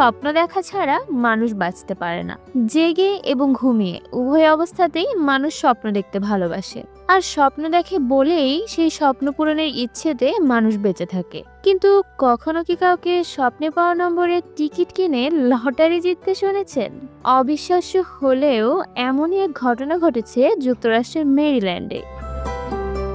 স্বপ্ন দেখা ছাড়া মানুষ বাঁচতে পারে না। জেগে এবং ঘুমিয়ে উভয় অবস্থাতেই মানুষ স্বপ্ন দেখতে ভালোবাসে। আর স্বপ্ন দেখে বলেই সেই স্বপ্ন পূরণের ইচ্ছেতে মানুষ বেঁচে থাকে। কিন্তু কখনো কি কাউকে স্বপ্নে পাওয়া নম্বরে টিকিট কিনে লটারি জিততে শুনেছেন? অবিশ্বাস্য হলেও এমনই এক ঘটনা ঘটেছে যুক্তরাষ্ট্রের মেরিল্যান্ডে।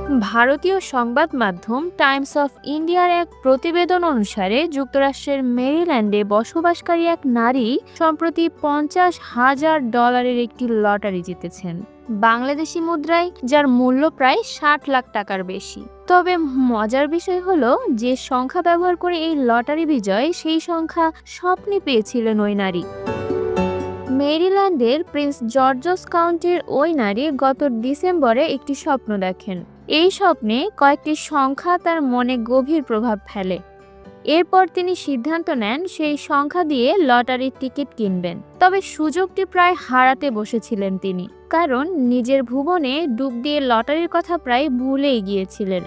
ভারতীয় সংবাদ মাধ্যম টাইমস অফ ইন্ডিয়ার এক প্রতিবেদন অনুসারে যুক্তরাষ্ট্রের মেরিল্যান্ডে বসবাসকারী এক নারী সম্প্রতি পঞ্চাশ হাজার ডলারের একটি লটারি জিতেছেন। বাংলাদেশি মুদ্রায়, যার মূল্য প্রায় ষাট লাখ টাকার বেশি। তবে মজার বিষয় হলো, যে সংখ্যা ব্যবহার করে এই লটারি বিজয়, সেই সংখ্যা স্বপ্নে পেয়েছিলেন ওই নারী। মেরিল্যান্ডের প্রিন্স জর্জস কাউন্টির ওই নারী গত ডিসেম্বরে একটি স্বপ্ন দেখেন। এই স্বপ্নে কয়েকটি সংখ্যা তার মনে গভীর প্রভাব ফেলে। এরপর তিনি সিদ্ধান্ত নেন সেই সংখ্যা দিয়ে লটারির টিকিট কিনবেন। তবে সুযোগটি প্রায় হারাতে বসেছিলেন তিনি। কারণ নিজের ভুবনে ডুব দিয়ে লটারির কথা প্রায় ভুলেই গিয়েছিলেন।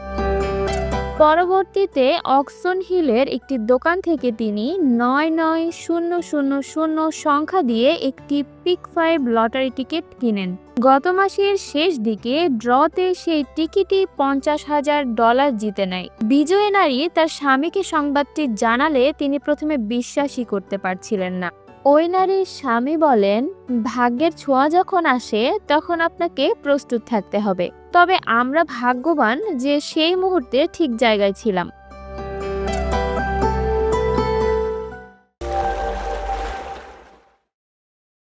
পরবর্তীতে অক্সন হিলের একটি দোকান থেকে তিনি নয় নয় শূন্য শূন্য শূন্য সংখ্যা দিয়ে একটি পিক ফাইভ লটারি টিকিট কিনেন। গত মাসের শেষ দিকে ড্রতে সেই টিকিটই পঞ্চাশ হাজার ডলার জিতে নেয়। বিজয়ী নারী তার স্বামীকে সংবাদটি জানালে তিনি প্রথমে বিশ্বাসই করতে পারছিলেন না। ওই নারীর স্বামী বলেন, ভাগ্যের ছোঁয়া যখন আসে, তখন আপনাকে প্রস্তুত থাকতে হবে। তবে আমরা ভাগ্যবান যে সেই মুহূর্তে ঠিক জায়গায় ছিলাম।